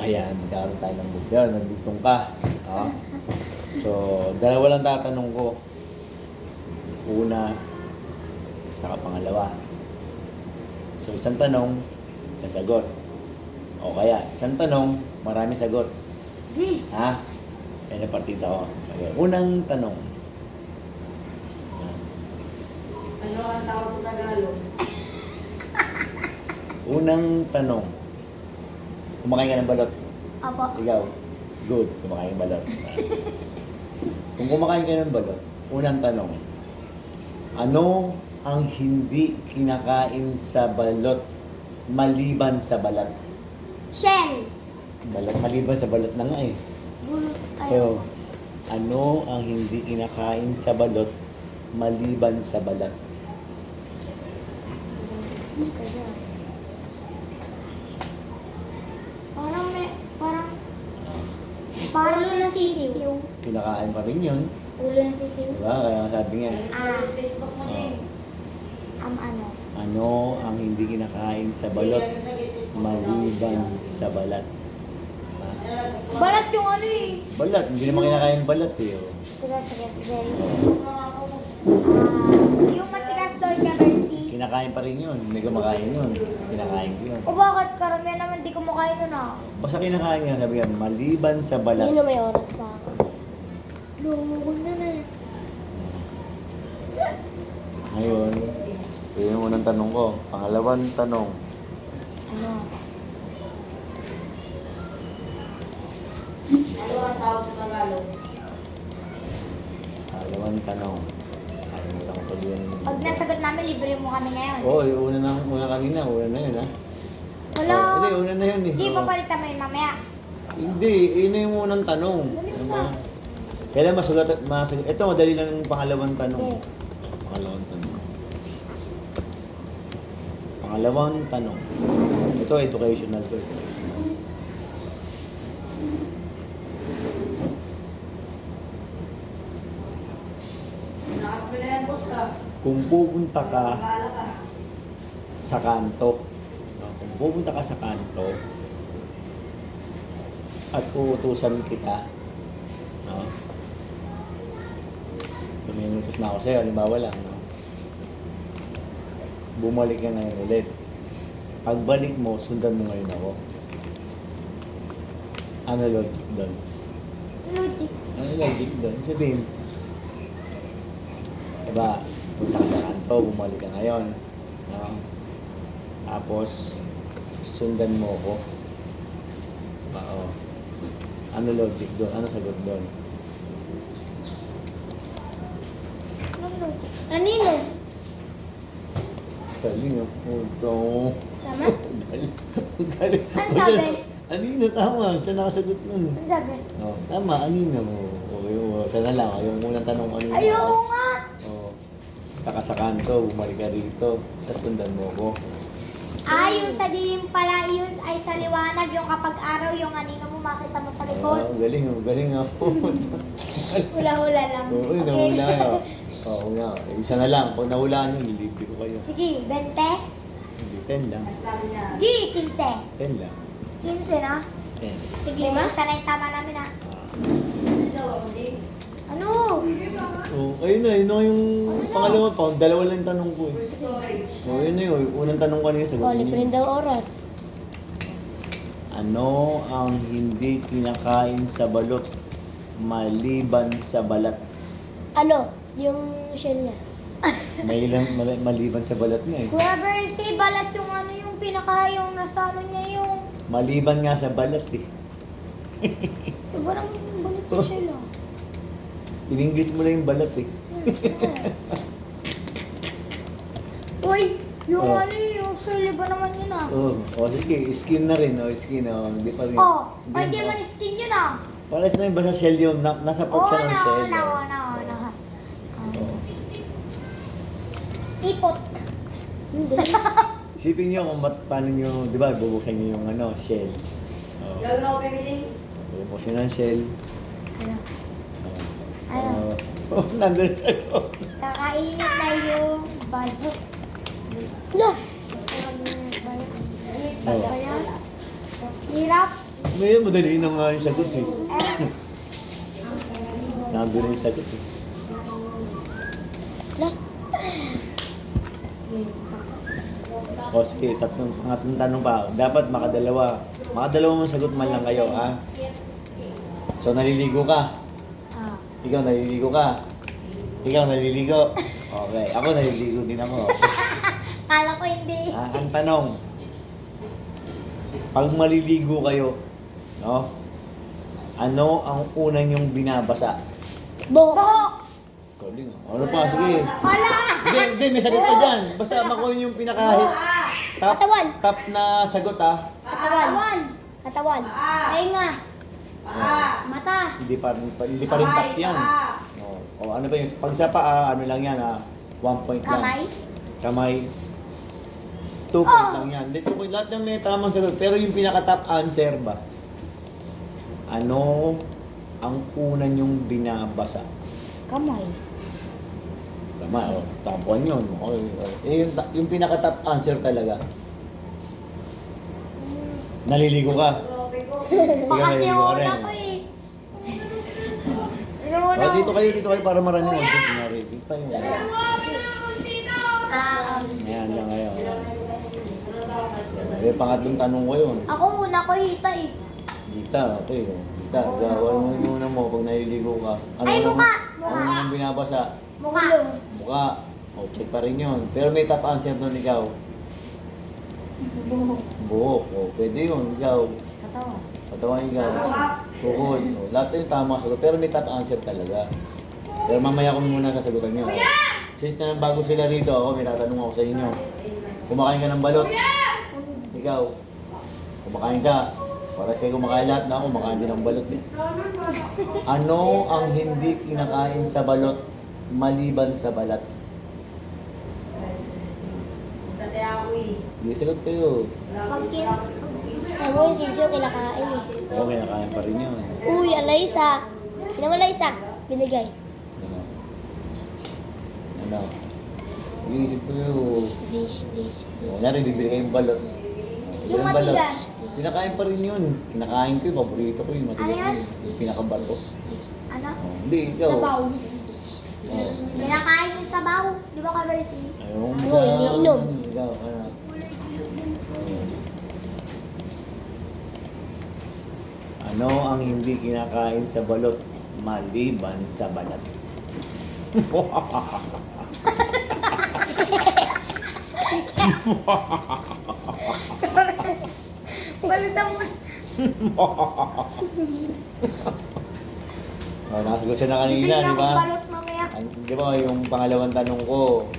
Ayan, magkaroon tayo ng book. Yan, nagdugtong ka. Ah. So, dalawa lang tatanong ko. Una, saka pangalawa. So, isang tanong, isang sagot. O kaya, isang tanong, marami sagot. Di. Ha? Yan ang partida ko. Okay. Unang tanong. Ano ang tawag sa Tagalog? Unang tanong. Kumakain ka ng balot. Apo. Ikaw, good, kumakain ng balot. Kung kumakain ka ng balot, unang tanong, ano ang hindi kinakain sa balot maliban sa balat? Shell. Balat maliban sa balat na nga eh. Bulot. So, ano ang hindi kinakain sa balot maliban sa balat? Parang may, parang, parang ulo ng sisiw. Kinakain pa rin yun. Ulo ng sisiw. Diba? Kaya sabi nga, Ah. Sa Facebook mo din. Am ano? ano ang hindi kinakain sa balot maliban sa balat? Yan. Balat yung ano eh. Balat, hindi naman kinakain balat eh. Sige, sige, sige. Na. Ah, yung Kinakain pa rin yun. Hindi kumakain yun. Kinakain ko yun. O bakit karamihan naman di kumakain nun ah? Basta kinakain nga, sabi nga, maliban sa balat. may oras pa ako. Na na. Ngayon, yun yung unang tanong ko. Pangalawang tanong, Ano? Ano ang tawag sa Tagalog? pangalawang tanong. Tuloy yun. Pag nasagot namin, libre mo kami ngayon. Oo, yung una na, una kanina, una na yun ha. Wala. Oh, hindi, una na yun eh. Hindi, Oo. papalitan mo yun mamaya. Hindi, yun yung unang tanong. Dali Ano? na. Kailan masugat, masugat? Ito, madali lang yung pangalawang tanong. Okay. Pangalawang tanong. Pangalawang tanong. Ito, educational to. ito. Nakakapin na yan, boss ka. Kung pupunta ka sa kanto, no? kung pupunta ka sa kanto, at uutusan kita, no? So, may inutos na ako sa'yo, halimbawa lang, no? Bumalik ka ngayon ulit. Pagbalik mo, sundan mo ngayon ako. Ano logic doon? Logic. Ano logic doon? Sabihin, diba, punta ka sa kanto, bumalik ka ngayon. No? Tapos, sundan mo ko. Oo. Ano logic doon? Ano sagot doon? Anong logic? Anino? Galing ah. Puto. Tama? Galing. Galing. Ano sabi? Anino, tama. Siya nakasagot nun. Ano sabi? Oh, tama, anino. Okay, oh, sana lang. Yung unang tanong anino. Ayoko nga. Oo. Saka sa kanto, bumalik ka rito. Tapos sundan mo ko. Ah, yung sa dilim pala, yun ay sa liwanag. Yung kapag araw, yung anino mo makita mo sa Oo, likod. galing, oh, galing ako. Hula-hula lang. Oo, Okay. nahula ka. Oo nga. Eh, Isa na lang. Kung nahulaan nyo, lilibre ko kayo. Sige, 20? Hindi, 10 lang. Di, 15. 10 lang. 15 na? 10. Sige, lima? Isa na yung tama namin ah. Ah. Ako di. Ano? Oh, ayun na, yun na yung pangalawa pa. Dalawa lang tanong ko eh. Oh, yun na yun. Unang tanong kanina sa Oh, libre daw oras. Ano ang hindi kinakain sa balot maliban sa balat? Ano? Yung shell niya. May ilang mal- maliban sa balat niya eh. Kuya Bercy, balat yung ano yung pinaka yung nasa ano niya yung... Maliban nga sa balat eh. Iba yung balat sa shell ah. In-English mo lang yung balat eh. Uy, yung Oh. ano yung shell, iba naman yun ah. Oo. Oh, sige, skin na rin, oh, skin, oh. Hindi pa rin. Oh, Hindi pwede pa- man skin yun ah. Pares na yung basta shell yung na, nasa Oo pot siya ng na, shell. oo na, oh. na, oo na. Oo. Ipot. Isipin niyo kung mat, paano niyo, di ba, bubuksan niyo yung ano, shell. Oh. Na ako pimiling. Bubuksan niyo ng shell. Ano? Oh. Nandun siya. oh. Kakainit na yung balot. Lo! Oh. Hirap. Ngayon, madali na nga yung sagot eh. Nandun na yung sagot eh. Lah. O sige, tatlong, pangatlong tanong pa. Dapat makadalawa. Makadalawa mong sagot man lang kayo, ha? So, naliligo ka. Ah. Ikaw naliligo ka. Ikaw naliligo. Okay, ako naliligo din ako. Kala ko hindi. Ah, ang tanong, pag maliligo kayo, no? Ano ang una niyong binabasa? Buhok. Galing. ah. Ano pa? Sige. Wala. Hindi, hindi, may sagot pa dyan. Basta makuha yung pinaka top, Katawan. top na sagot ah. Katawan. Katawan. Tenga. Hindi pa, hindi pa rin top yan. O, o ano ba yung, pag sa paa, ano lang yan ah, one point lang. Kamay. Kamay. Two point Oh. lang yan. Hindi, two point. Lahat ng may tamang sagot. Pero yung pinaka-top answer ba? Ano ang una niyong binabasa? Kamay. Tama, oh, top one yun. Okay, okay. Eh, yung, ta- yung pinaka-top answer talaga. Naliligo ka. Baka Ikaw si naliligo ka rin. Ano Oh, ko? dito kayo, dito kayo para marami mo. Dito na. Dito tayo. Um, Ayan lang ngayon. Eh, pangatlong tanong ko yun. ako una ko hita eh. Dita, okay. oh. Dita, gawin mo yung una mo pag naliligo ka. Ay, una mo- mukha! Ano Mukha. yung binabasa? Mukha. Mukha. O, check pa rin yun. Pero may top answer doon ikaw. Buhok. Buhok. O, pwede yun. Ikaw. Katawan. Katawan ikaw. Bukod. O, lahat yung tama sagot. Pero may top answer talaga. Pero mamaya ko muna sasagutan nyo. Since na bago sila rito, ako may tatanong ako sa inyo. Kumakain ka ng balot. Ikaw. Kumakain ka. Para kayo kumakain lahat na ako, kumakain din ng balot eh. Ano ang hindi kinakain sa balot maliban sa balat? Dati ako eh. Hindi, sagot kayo. Pag kin... Ako yung sisiyo kinakain eh. Oo, kinakain pa rin yun. Uy, Alaysa. Hindi mo Alaysa. Binigay. Ano? Ano? Iisip ko yun. Dish, dish, nari, bibili kayong balot. Yung balot? matigas. Kinakain pa rin yun. Kinakain ko yun. Paborito ko yun. Matigas Ano yun. Yung pinakabato. Ano? Oh, hindi, ikaw. Sabaw. Oh. Kinakain yung sabaw. Di ba ka? Ayaw mo Ano, iniinom. Ikaw, ano? Ano ang hindi kinakain sa balot maliban sa balat? Palitan mo. Oh, nakasagot siya na kanina, di ba? balot mamaya. Di ba yung pangalawang tanong ko,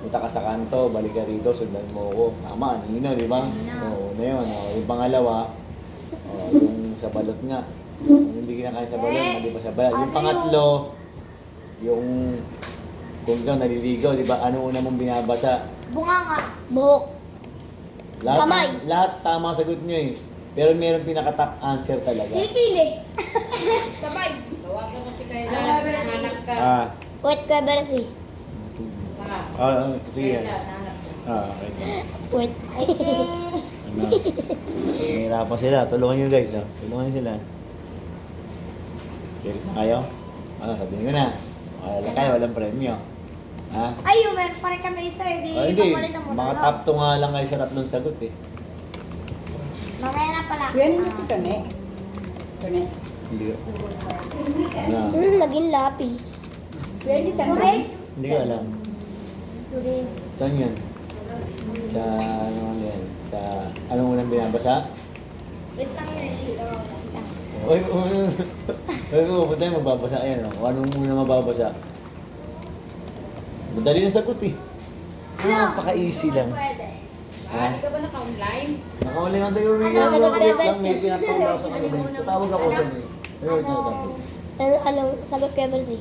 punta ka sa kanto, balik ka rito, sundan mo ako. Tama, kanina, di ba? Oo, na yun. Oh. Yung pangalawa, oh, yung sa balot nga. Yung hindi kinakain sa balot, Eh, mali pa sa balat. Yung ano pangatlo, yung kung ikaw naliligaw, di ba? Ano una mong binabasa? Bunga nga. Buhok. Lahat, Kamay. lahat tama ang sagot nyo eh. Pero meron pinaka-top answer talaga. Kilikili. Sabay. Tawagan mo si Kayla. Ano, Bersi? Hanap ka. Ah. Wait ka Versi. Ha? Ah, ah, sige. Kayla, hanap ka. Ah, okay. Wait. Ano? Nahihirapan sila. Tulungan nyo guys. Ah. Tulungan nyo sila. Kirit na kayo? Ano, sabihin ko na. Wala kayo, walang premyo. Ha? Ay, yung meron pa rin kami isa. Di, Ah, hindi. papalit ang Mga top 2 nga lang kayo sa tatlong sagot eh. Mamaya na pala. Yan mo si Kane. Kane. Hindi ko. Ano? Hmm, naging lapis. Pwede sa Tubig? Hindi ko alam. Tubig. Saan yan? Sa ano yan? Sa anong unang binabasa? Wait lang yun. Uy, uy, uy. Uy, pupunta tayo magbabasa. Ayan, oh. Anong muna mababasa? Madali na sagot eh. Napaka-easy lang. Pwede. Ha? Hindi ka ba naka-online? Nakauli lang tayo. May Ano, sagot ulit ka, lang. May pinatawag ako sa kanya. Tatawag ako sa kanya. Ayun, ito, ito. Ano, anong sagot kay Versi?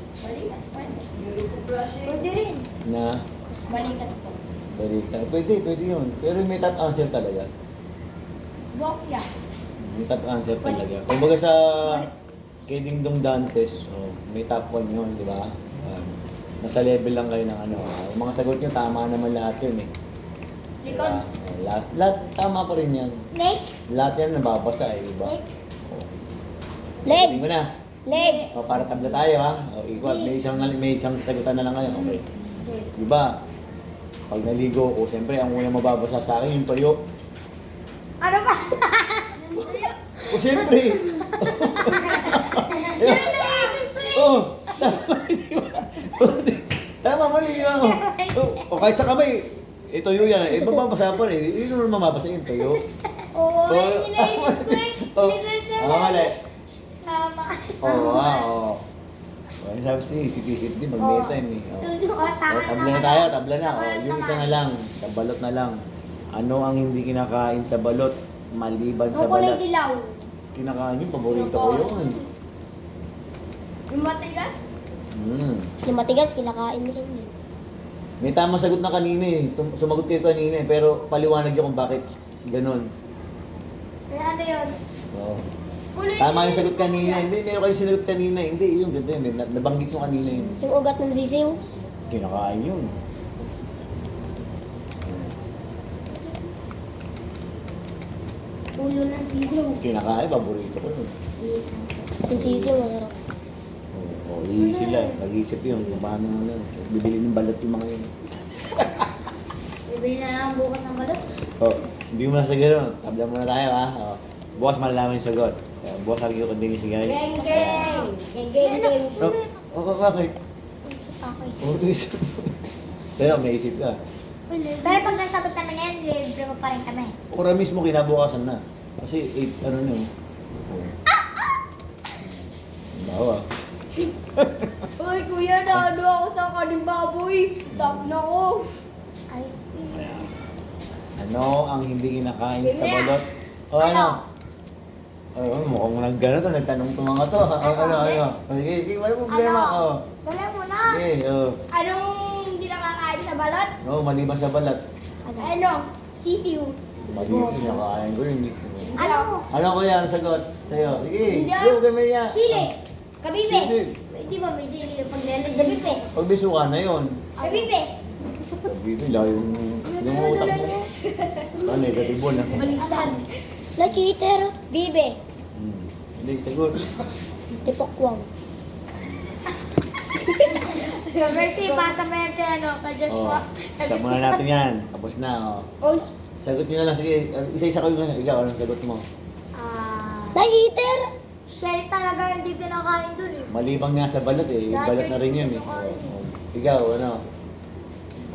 Pwede rin. Na, Balikan po. Pwede, pwede, pwede yun. Pero may top answer talaga. Buhok yan. May top answer talaga. Kumbaga sa kay Ding Dong Dantes, oh, may top 1 yun, di ba? Um, nasa level lang kayo ng ano. ah, yung mga sagot nyo, tama naman lahat yun eh. Likod. Ah, lahat, lahat tama pa rin yan. Snake? Lahat yan nababasa eh, di ba? Leg. Oh. Leg. Ko na. Leg. O, para tabla tayo ha. O, equal. May isang, may isang sagutan na lang ngayon. Okay. Di ba? Pag naligo ko, siyempre, ang unang mababasa sa akin yung tuyo. Ano ba? O, siyempre. oh, tama, di ba? Tama, mali yun. O, kaya sa kamay, eh, tuyo yan. Eh, mababasa pa rin. Hindi naman mamabasa yung tuyo. Oo, So, oh, inaisip ko eh. Oh, Hindi ko ah, mali. Tama. Oo, ah, oo. Oh, sabi si isip-isip din, mag-meta yun eh. Oh. Oh, akin. tabla na tayo, tabla na. Oh, yung isa na lang, sa balot na lang. Ano ang hindi kinakain sa balot maliban sa Yung kulay balat? dilaw. Kinakain yun, paborito ko yun. Yung matigas? Hmm. Yung matigas, kinakain rin yun. May tamang sagot na kanina eh. Tum- Sumagot kayo kanina eh, pero paliwanag niyo kung bakit ganun. Eh, ano yun? Oh. Kulay Tama yung sagot kanina. Hindi, meron kayo sinagot kanina. Hindi, yung ganda yun. Na- Nabanggit nyo kanina yun. Yung ugat ng sisiw. Kinakain yun. Ulo ng sisiw. Kinakain, paborito ko yun. Yung sisiw, masarap. Oo, oh, sila. Nag-iisip yun. Kung paano ano, bibili ng balot yung mga yun. Bibili na lang bukas ng balot. Oh, hindi mo nasagot. Tabla muna tayo ha. Oh. Bukas malalaman yung sagot. Bukas lagi ko din si guys. Geng, geng! Geng, geng, geng! Oh, oh, oh, bakit? Isip ako eh. Oh, isip. Pero may isip ka. Pero pag nasagot namin ngayon, libre mo pa rin kami. Ora mismo kinabukasan na. Kasi 8, ano nyo. Bawa. Uy, kuya, naano ako sa kaning baboy. Stop na ko. Ay, ano ang hindi kinakain sa balot? O ano? Oh, mukhang naggano to, nagtanong to mga to. Ano, ano, ano? Sige, sige, wala problema. Ano? Oh. Dala mo na. Sige, oh. Anong hindi nakakain sa balot? No, maliban sa balat. Ano? Sisiw. Mali kinakain ko yun. Ano? Ano ko yan, sagot sa'yo? Sige, Hindi. go, gamay niya. Sili. Kabibe. Sili. Di ba may sili yung paglalag? Kabibe. Pag bisuka na yun. Kabibe. Ilaw yung, yung utak mo. Ano, negatibo na. Baliktad. Cheater. Bibe. Hmm. Hindi, sagot. Tipokwang. Mercy, pasa mo yan kay ano, kay Oh, Joshua. sa muna natin yan. Tapos na, oh. Oh, Sagot nyo na lang, sige. Isa-isa kayo na. Ikaw, anong sagot mo? Ah. Cheater. Shell talaga hindi kinakain dun eh. Malibang nga sa balat eh. Yung balat na rin yun eh. Oh, oh. Ikaw, ano?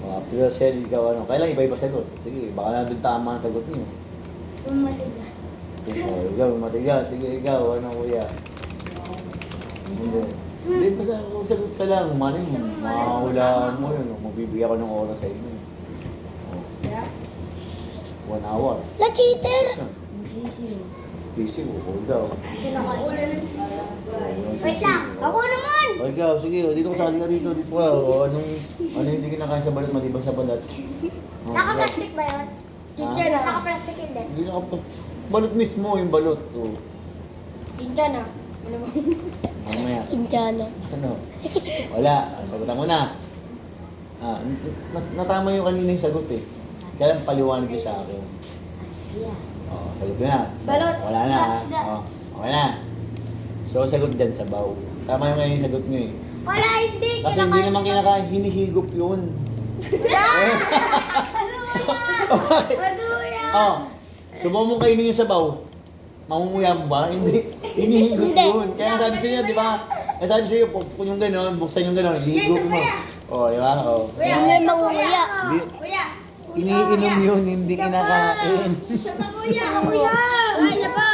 Oh, pero Shell, ikaw ano? Kailan iba-iba sagot? Sige, baka na doon tama ang sagot niyo. Yung matigas. Oh, ikaw, matigas. Sige, ikaw, ano kuya? Hindi. Hindi, basta kung sagot ka lang, mali mo, makahulaan mo yun. oh. Magbibigyan ko ng oras sa inyo. Oh, one hour. La cheater. Tissue, hold daw. Kinakain. Ulo ng Wait lang. Ako naman. O ikaw, sige, o, dito ka sali ka dito, dito ka. O, anong, ano yung hindi kinakain sa balat, maliban sa balat? O, Naka-plastic ba yun? Chicha na. Naka-plastic yun din. Hindi naka Balot mismo yung balot. O, Inja na. mamaya. Indiana. Ano? Wala. Ah, Sagutan mo na. Ah, natama yung kanina yung sagot eh. Kaya lang paliwanag ko sa akin. Oh, sagot ko na. Balot. Wala na ha. Ga- ga- Oh, okay na. So, sagot dyan sa baw. Tama yung kanina yung sagot nyo eh. Wala, hindi. Kasi hindi naman kinakain, hinihigop yun. Maduya. Oh, subukan mong kainin yung sabaw. Mamumuya mo ba? Hindi. Hinihigop Hindi. yun. Kaya sabi sa inyo, di ba? Kaya sabi sa inyo, kung yung gano'n, buksan yung gano'n, hihigop mo. Oh, di ba? Oh. Kuya, may mangunguya. Hindi. Kuya. Iniinom yun, hindi kinakain. Sa kuya. Kuya. Ay, isa pa.